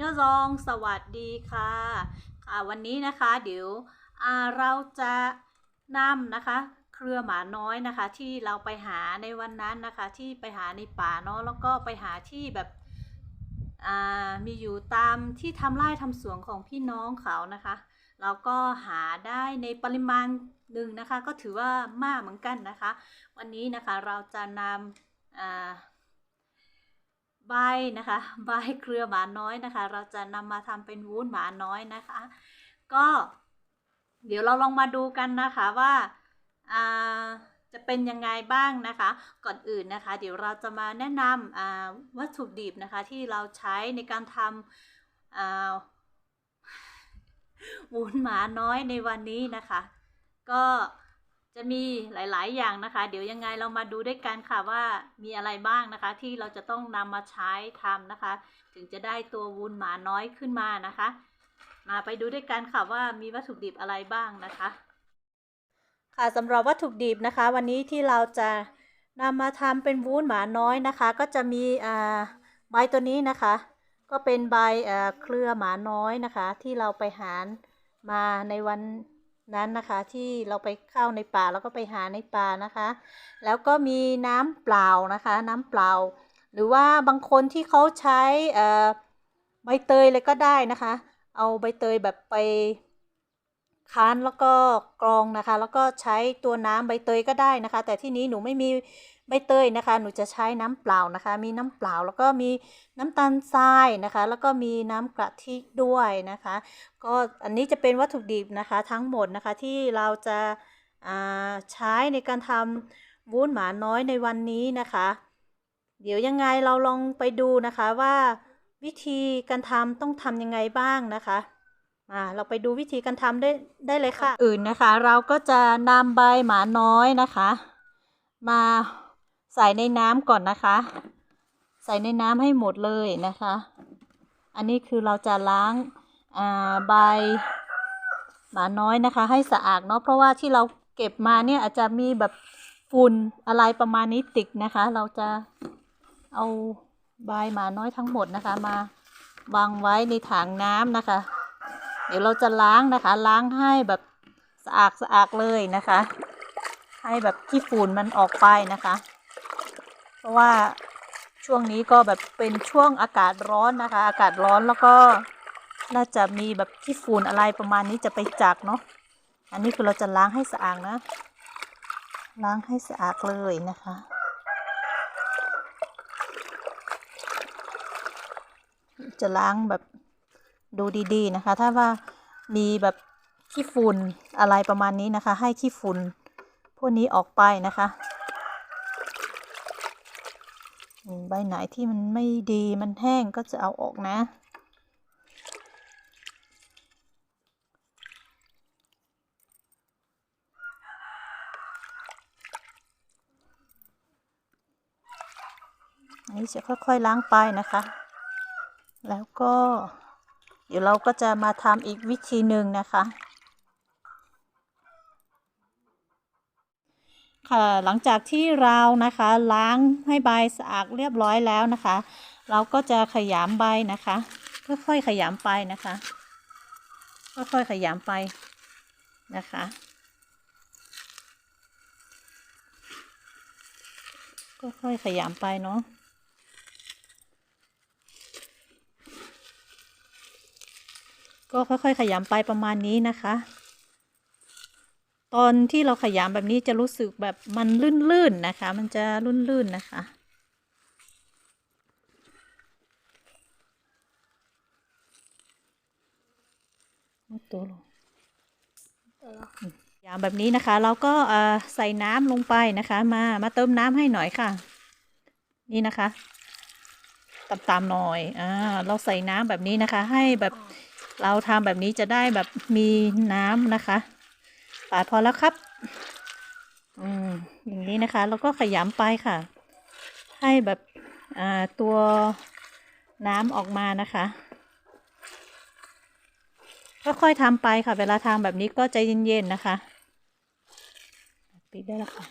ยอซองสวัสดีค่ะค่ะวันนี้นะคะเดี๋ยวเราจะนำนะคะเครือหมาน้อยนะคะ ที่เราไปหาในวันนั้นนะคะ ที่ไปหาในป่าเนาะแล้วก็ไปหาที่แบบอ่ามีอยู่ตามที่ทำไร่ทำสวนของพี่น้องเขานะคะเราก็หาได้ในปริมาณหนึ่งนะคะ ก็ถือว่ามากเหมือนกันนะคะ วันนี้นะคะเราจะนำอ่า ใบนะคะใบเครือหมาน้อยนะคะ เราจะนำมาทำเป็นวุ้นหมาน้อยนะคะ ก็ เดี๋ยวเราลองมาดูกันนะคะว่าจะเป็นยังไงบ้างนะคะ ก่อนอื่นนะคะ เดี๋ยวเราจะมาแนะนำวัตถุดิบนะคะที่เราใช้ในการทำวุ้นหมาน้อยในวันนี้นะคะ ก็ จะมีหลาย ๆ อย่างนะคะ เดี๋ยวยังไงเรามาดูด้วยกันค่ะว่ามีอะไรบ้างนะคะ ที่เราจะต้องนำมาใช้ทำนะคะ ถึงจะได้ตัววุ้นหมาน้อยขึ้นมานะคะ มาไปดูด้วยกันค่ะว่ามีวัตถุดิบอะไรบ้างนะคะ ค่ะสำหรับวัตถุดิบนะคะ วันนี้ที่เราจะนำมาทำเป็นวุ้นหมาน้อยนะคะ ก็จะมีใบตัวนี้นะคะ ก็เป็นใบเครือหมาน้อยนะคะ ที่เราไปหามาในวัน นั้นนะคะที่เราไปเข้าในป่าแล้วก็ไปหาในป่านะคะ แล้วก็มีน้ำเปล่านะคะ น้ำเปล่า หรือว่าบางคนที่เขาใช้ใบเตยเลยก็ได้นะคะ เอาใบเตยแบบไป คั้นแล้วก็กรองนะคะ แล้วก็ใช้ตัวน้ำใบเตยก็ได้นะคะ แต่ที่นี้หนูไม่มีใบเตยนะคะ หนูจะใช้น้ำเปล่านะคะ มีน้ำเปล่าแล้วก็มีน้ำตาลทรายนะคะ แล้วก็มีน้ำกะทิด้วยนะคะ ก็อันนี้จะเป็นวัตถุดิบนะคะ ทั้งหมดนะคะที่เราจะาใช้ในการทำวุ้นหมาน้อยในวันนี้นะคะ เดี๋ยวยังไงเราลองไปดูนะคะว่าวิธีการทำต้องทำยังไงบ้างนะคะ อ่าเราไปดูวิธีการทำได้ได้เลยค่ะ อื่นนะคะ เราก็จะนำใบหมาน้อยนะคะ มาใส่ในน้ำก่อนนะคะ ใส่ในน้ำให้หมดเลยนะคะ อันนี้คือเราจะล้างอ่าใบหมาน้อยนะคะ ให้สะอาดเนาะเพราะว่าที่เราเก็บมาเนี่ยอาจจะมีแบบฝุ่นอะไรประมาณนี้ติดนะคะ เราจะเอาใบหมาน้อยทั้งหมดนะคะ มาวางไว้ในถังน้ำนะคะ เดี๋ยวเราจะล้างนะคะ ล้างให้แบบสะอาดสะอาดเลยนะคะ ให้แบบที่ฝุ่นมันออกไปนะคะ เพราะว่าช่วงนี้ก็แบบเป็นช่วงอากาศร้อนนะคะ อากาศร้อนแล้วก็น่าจะมีแบบที่ฝุ่นอะไรประมาณนี้จะไปจักเนาะอันนี้คือเราจะล้างให้สะอาดนะ ล้างให้สะอาดเลยนะคะจะล้างแบบ ดูดีๆนะคะ ถ้าว่ามีแบบขี้ฝุ่นอะไรประมาณนี้นะคะ ให้ขี้ฝุ่นพวกนี้ออกไปนะคะใบไหนที่มันไม่ดีมันแห้งก็จะเอาออกนะ อันนี้จะค่อยๆล้างไปนะคะ แล้วก็ เดี๋ยวเราก็จะมาทำอีกวิธีหนึ่งนะคะ ค่ะหลังจากที่เรานะคะล้างให้ใบสะอาดเรียบร้อยแล้วนะคะ เราก็จะขยำใบนะคะค่อยๆขยำไปนะคะค่อยๆขยำไปนะคะค่อยๆขยำไปเนาะ ก็ค่อยๆ ขยำไปประมาณนี้นะคะ ตอนที่เราขยำแบบนี้จะรู้สึกแบบมันลื่นๆนะคะ มันจะลื่นๆนะคะเอาตัวลงยามแบบนี้นะคะ เราก็เออใส่น้ำลงไปนะคะ มามาเติมน้ำให้หน่อยค่ะ นี่นะคะตามๆหน่อยอ่าเราใส่น้ำแบบนี้นะคะ ให้แบบ เราทำแบบนี้จะได้แบบมีน้ำนะคะปาดพอแล้วครับ อืมอย่างนี้นะคะเราก็ขยำไปค่ะ ให้แบบอ่าตัวน้ำออกมานะคะค่อยๆทำไปค่ะ เวลาทำแบบนี้ก็ใจเย็นๆนะคะ ปิดได้แล้วค่ะ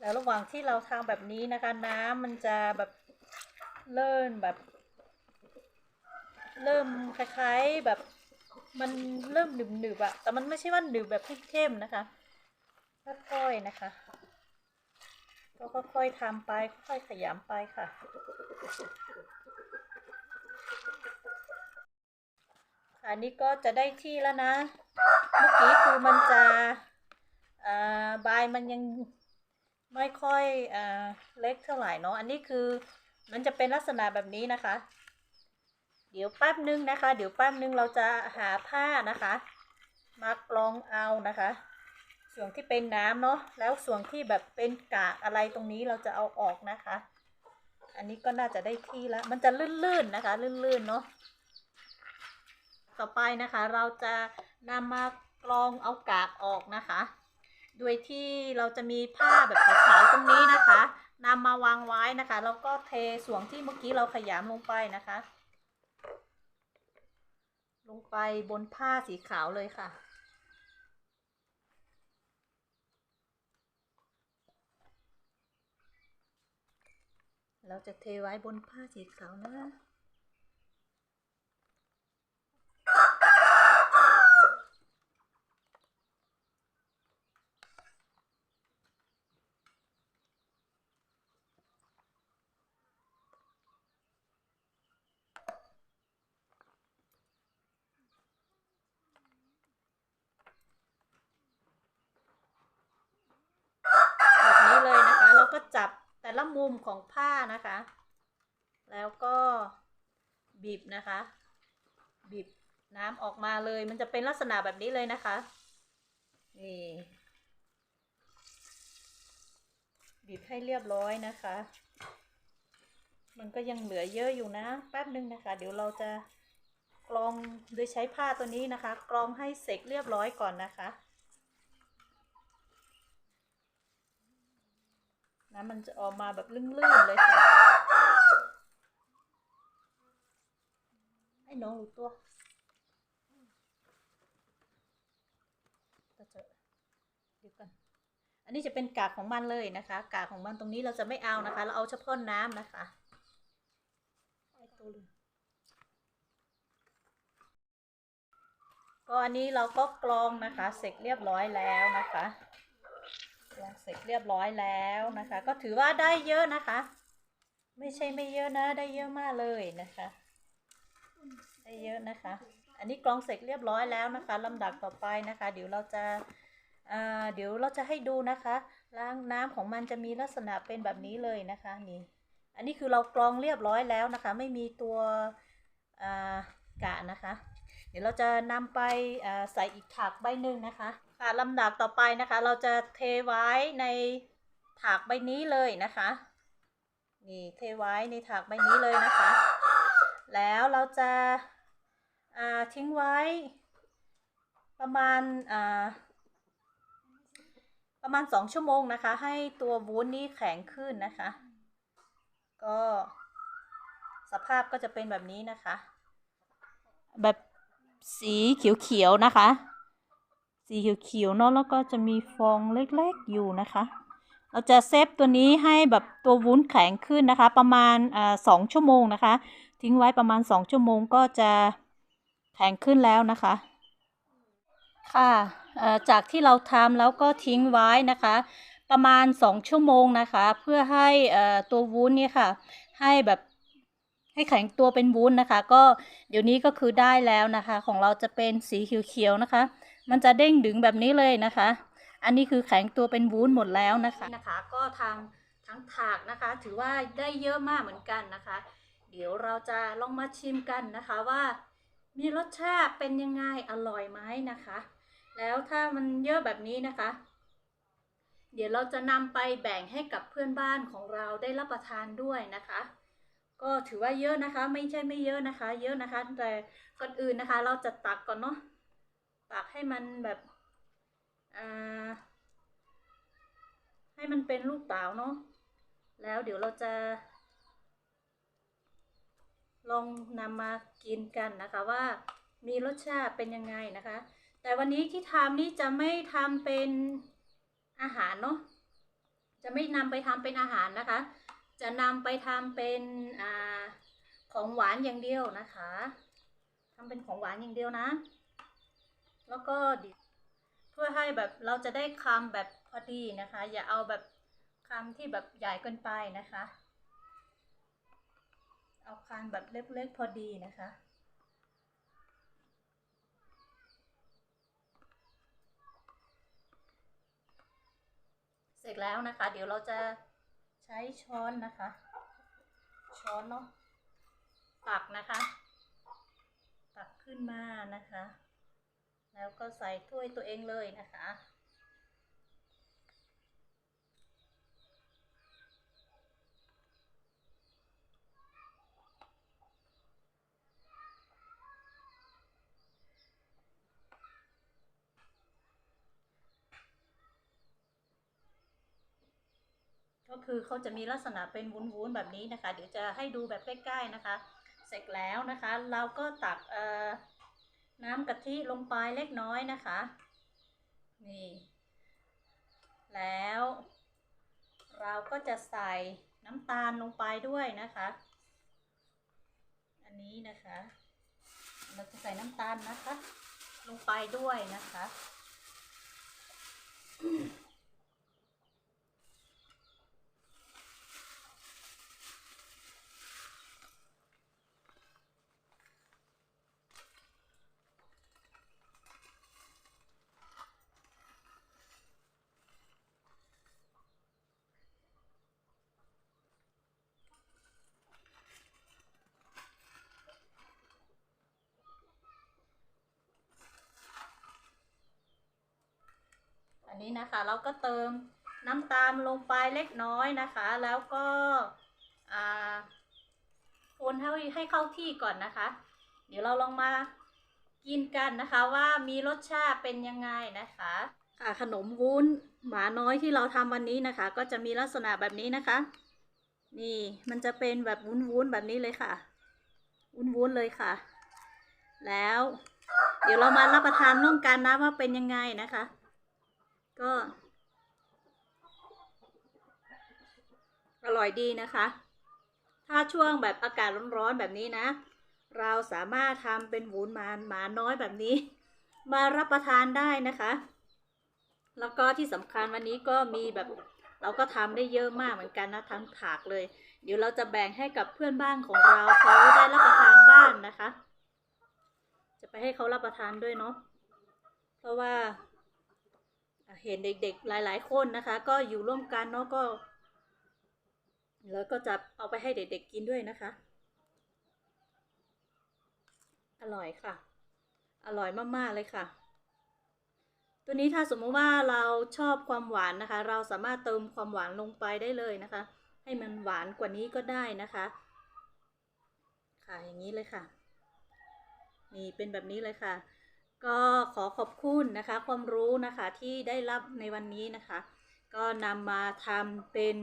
แล้วระหว่างที่เราทำแบบนี้นะคะ น้ำมันจะแบบ เริ่มแบบ เริ่มคล้ายๆแบบมันเริ่มหนึบๆอะแต่มันไม่ใช่ว่าหนึบแบบเข้มๆนะคะค่อยๆนะคะก็ค่อยๆทำไปค่อยๆขยำไปค่ะ ค่ะนี่ก็จะได้ที่แล้วนะ เมื่อกี้คือมันจะอ่าใบมันยังไม่ค่อยอ่าเล็กเท่าไหร่เนาะอันนี้คือ มันจะเป็นลักษณะแบบนี้นะคะ เดี๋ยวแป๊บนึงนะคะ เดี๋ยวแป๊บนึงเราจะหาผ้านะคะ มากรองเอานะคะ ส่วนที่เป็นน้ำเนาะแล้วส่วนที่แบบเป็นกากอะไรตรงนี้เราจะเอาออกนะคะ อันนี้ก็น่าจะได้ที่แล้ว มันจะลื่นๆนะคะ ลื่นๆเนาะต่อไปนะคะเราจะนำมากรองเอากากออกนะคะ โดยที่เราจะมีผ้าแบบขาวๆตรงนี้นะคะนำมาวางไว้นะคะ แล้วก็เทส่วนที่เมื่อกี้เราขยำลงไปนะคะ ลงไปบนผ้าสีขาวเลยค่ะ เราจะเทไว้บนผ้าสีขาวนะ แบบนี้เลยนะคะ เรา ก็จับแต่ละมุมของผ้านะคะ แล้วก็บีบนะคะ บีบน้ำออกมาเลย มันจะเป็นลักษณะแบบนี้เลยนะคะนี่บีบให้เรียบร้อยนะคะ มันก็ยังเหลือเยอะอยู่นะ แป๊บนึงนะคะ เดี๋ยวเราจะกรองโดยใช้ผ้าตัวนี้นะคะ กรองให้เสร็จเรียบร้อยก่อนนะคะ น้ำมันจะออกมาแบบลื่นๆเลยค่ะให้น้องรู้ตัวก็จะเดี๋ยวกัน อันนี้จะเป็นกากของมันเลยนะคะ กากของมันตรงนี้เราจะไม่เอานะคะ เราเอาเฉพาะน้ำนะคะไอ้ตัวลก็อันนี้เราก็กรองนะคะ เสร็จเรียบร้อยแล้วนะคะ ลงเสร็จเรียบร้อยแล้วนะคะ ก็ถือว่าได้เยอะนะคะ ไม่ใช่ไม่เยอะนะ ได้เยอะมากเลยนะคะ ได้เยอะนะคะ อันนี้กรองเสร็จเรียบร้อยแล้วนะคะลำดับต่อไปนะคะ เดี๋ยวเราจะอ่าเดี๋ยวเราจะให้ดูนะคะล้างน้ำของมันจะมีลักษณะเป็นแบบนี้เลยนะคะนี่อันนี้คือเรากรองเรียบร้อยแล้วนะคะ ไม่มีตัวกะนะคะ เดี๋ยวเราจะนำไปใส่อีกถาดใบหนึ่งนะคะ ค่ะลำดับต่อไปนะคะ เราจะเทไว้ในถาดใบนี้เลยนะคะ นี่เทไว้ในถาดใบนี้เลยนะคะ แล้วเราจะาทิ้งไว้ ประมาณาประมาณสองชั่วโมงนะคะ ให้ตัววุ้นนี้แข็งขึ้นนะคะ ก็สภาพก็จะเป็นแบบนี้นะคะ แบบสีเขียวๆนะคะ สีเขียวๆเนาะแล้วก็จะมีฟองเล็กๆอยู่นะคะ เราจะเซฟตัวนี้ให้แบบตัววุ้นแข็งขึ้นนะคะ ประมาณอ่าสองชั่วโมงนะคะ ทิ้งไว้ประมาณสองชั่วโมงก็จะแข็งขึ้นแล้วนะคะ ค่ะอ่อจากที่เราทำแล้วก็ทิ้งไว้นะคะ ประมาณสองชั่วโมงนะคะ เพื่อให้อ่อตัววุ้นเนี่ยค่ะ ให้แบบ ให้แข็งตัวเป็นวุ้นนะคะ ก็เดี๋ยวนี้ก็คือได้แล้วนะคะ ของเราจะเป็นสีเขียวๆนะคะ มันจะเด้งดึงแบบนี้เลยนะคะ อันนี้คือแข็งตัวเป็นวุ้นหมดแล้วนะคะนะคะ ก็ทางทั้งถากนะคะ ถือว่าได้เยอะมากเหมือนกันนะคะ เดี๋ยวเราจะลองมาชิมกันนะคะว่า มีรสชาติเป็นยังไงอร่อยไหมนะคะ แล้วถ้ามันเยอะแบบนี้นะคะเดี๋ยวเราจะนำไปแบ่งให้กับเพื่อนบ้านของเราได้รับประทานด้วยนะคะ ก็ถือว่าเยอะนะคะ ไม่ใช่ไม่เยอะนะคะ เยอะนะคะ แต่ก่อนอื่นนะคะ เราจะตักก่อนเนาะตักให้มันแบบอ่าให้มันเป็นลูกเต๋าเนาะแล้วเดี๋ยวเราจะ ลองนำมากินกันนะคะว่ามีรสชาติเป็นยังไงนะคะ แต่วันนี้ที่ทำนี่จะไม่ทำเป็นอาหารเนาะจะไม่นำไปทำเป็นอาหารนะคะ จะนำไปทำเป็นอของหวานอย่างเดียวนะคะทำเป็นของหวานอย่างเดียวนะ แล้วก็เพื่อให้แบบเราจะได้คำแบบพอดีนะคะ อย่าเอาแบบคำที่แบบใหญ่เกินไปนะคะ เอาคำแบบเล็กๆพอดีนะคะเสร็จแล้วนะคะ เดี๋ยวเราจะ ใช้ช้อนนะคะ ช้อนเนาะตักนะคะ ตักขึ้นมานะคะ แล้วก็ใส่ถ้วยตัวเองเลยนะคะ ก็ คือเขาจะมีลักษณะเป็นวุ้นๆแบบนี้นะคะ เดี๋ยวจะให้ดูแบบใกล้ๆนะคะ เสร็จแล้วนะคะ เราก็ตักเอ่อน้ำกะทิลงไปเล็กน้อยนะคะ นี่ แล้ว เราก็จะใส่น้ำตาลลงไปด้วยนะคะ อันนี้นะคะ เราจะใส่น้ำตาลนะคะ ลงไปด้วยนะคะ อันนี้นะคะเราก็เติมน้ำตาลลงไปเล็กน้อยนะคะ แล้วก็คนให้ให้เข้าที่ก่อนนะคะ เดี๋ยวเราลองมากินกันนะคะว่ามีรสชาติเป็นยังไงนะคะค่ะขนมวุ้นหมาน้อยที่เราทำวันนี้นะคะ ก็จะมีลักษณะแบบนี้นะคะ นี่มันจะเป็นแบบวุ้นๆแบบนี้เลยค่ะ วุ้นๆเลยค่ะ แล้ว เดี๋ยวเรามารับประทานร่วมกันนะว่าเป็นยังไงนะคะ ก็อร่อยดีนะคะ ถ้าช่วงแบบอากาศร้อนๆแบบนี้นะ เราสามารถทำเป็นวุ้นมาหมาน้อยแบบนี้ มารับประทานได้นะคะ แล้วก็ที่สำคัญวันนี้ก็มีแบบเราก็ทำได้เยอะมากเหมือนกันนะทั้งถากเลย เดี๋ยวเราจะแบ่งให้กับเพื่อนบ้านของเราเขาได้รับประทานบ้านนะคะ จะไปให้เขารับประทานด้วยเนาะเพราะว่า เห็นเด็กๆหลาย ๆ คนนะคะ ก็อยู่ร่วมกันเนาะก็ แล้วก็จะเอาไปให้เด็กๆกินด้วยนะคะ อร่อยค่ะ อร่อยมากๆเลยค่ะ ตัวนี้ถ้าสมมติว่าเราชอบความหวานนะคะ เราสามารถเติมความหวานลงไปได้เลยนะคะ ให้มันหวานกว่านี้ก็ได้นะคะ ค่ะอย่างนี้เลยค่ะ นี่เป็นแบบนี้เลยค่ะ ก็ขอขอบคุณนะคะ ความรู้นะคะที่ได้รับในวันนี้นะคะ ก็นำมาทำเป็น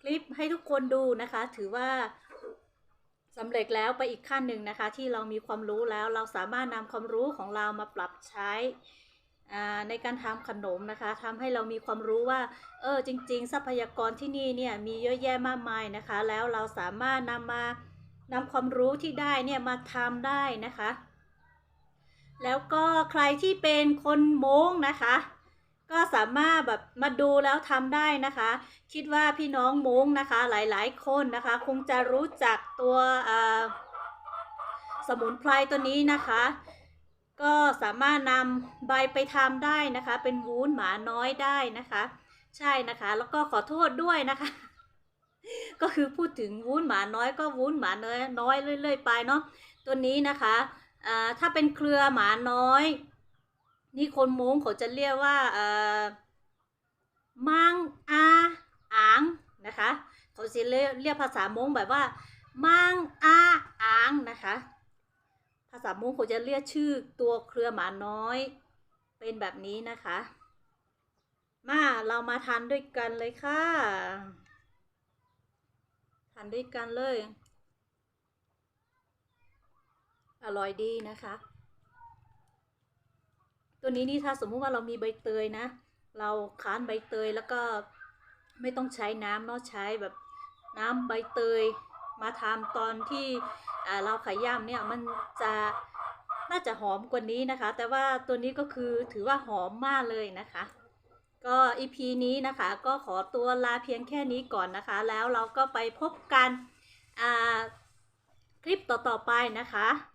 คลิปให้ทุกคนดูนะคะ ถือว่าสำเร็จแล้วไปอีกขั้นหนึ่งนะคะ ที่เรามีความรู้แล้วเราสามารถนำความรู้ของเรามาปรับใช้ในการทำขนมนะคะทำให้เรามีความรู้ว่าเออจริง ๆ ทรัพยากรที่นี่เนี่ยมีเยอะแยะมากมายนะคะ แล้วเราสามารถนำมานำความรู้ที่ได้เนี่ยมาทำได้นะคะ แล้วก็ใครที่เป็นคนโม้งนะคะ ก็สามารถแบบมาดูแล้วทำได้นะคะ คิดว่าพี่น้องโม้งนะคะหลายๆ คนนะคะ คงจะรู้จักตัวสมุนไพรตัวนี้นะคะ ก็สามารถนำใบไปทำได้นะคะ เป็นวุ้นหมาน้อยได้นะคะ ใช่นะคะ แล้วก็ขอโทษด้วยนะคะ ก็คือพูดถึงวุ้นหมาน้อยก็วุ้นหมาน้อยน้อยเรื่อยๆไปเนาะตัวนี้นะคะ ถ้าเป็นเครือหมาน้อย นี่คนมงเขาจะเรียกว่ามังอาอางนะคะเขาจะเรียกเรียกภาษามงแบบว่ามังอาอางนะคะ ภาษามงเขาจะเรียกชื่อตัวเครือหมาน้อย เป็นแบบนี้นะคะ มาเรามาทานด้วยกันเลยค่ะทานด้วยกันเลย อร่อยดีนะคะ ตัวนี้นี่ถ้าสมมุติว่าเรามีใบเตยนะ เราค้านใบเตยแล้วก็ไม่ต้องใช้น้ำเนาะใช้แบบน้ำใบเตยมาทำตอนที่เราขย่ำเนี่ยมันจะน่าจะหอมกว่านี้นะคะ แต่ว่าตัวนี้ก็คือถือว่าหอมมากเลยนะคะ ก็ EP นี้นะคะก็ขอตัวลาเพียงแค่นี้ก่อนนะคะ แล้วเราก็ไปพบกันคลิปต่อๆไปนะคะ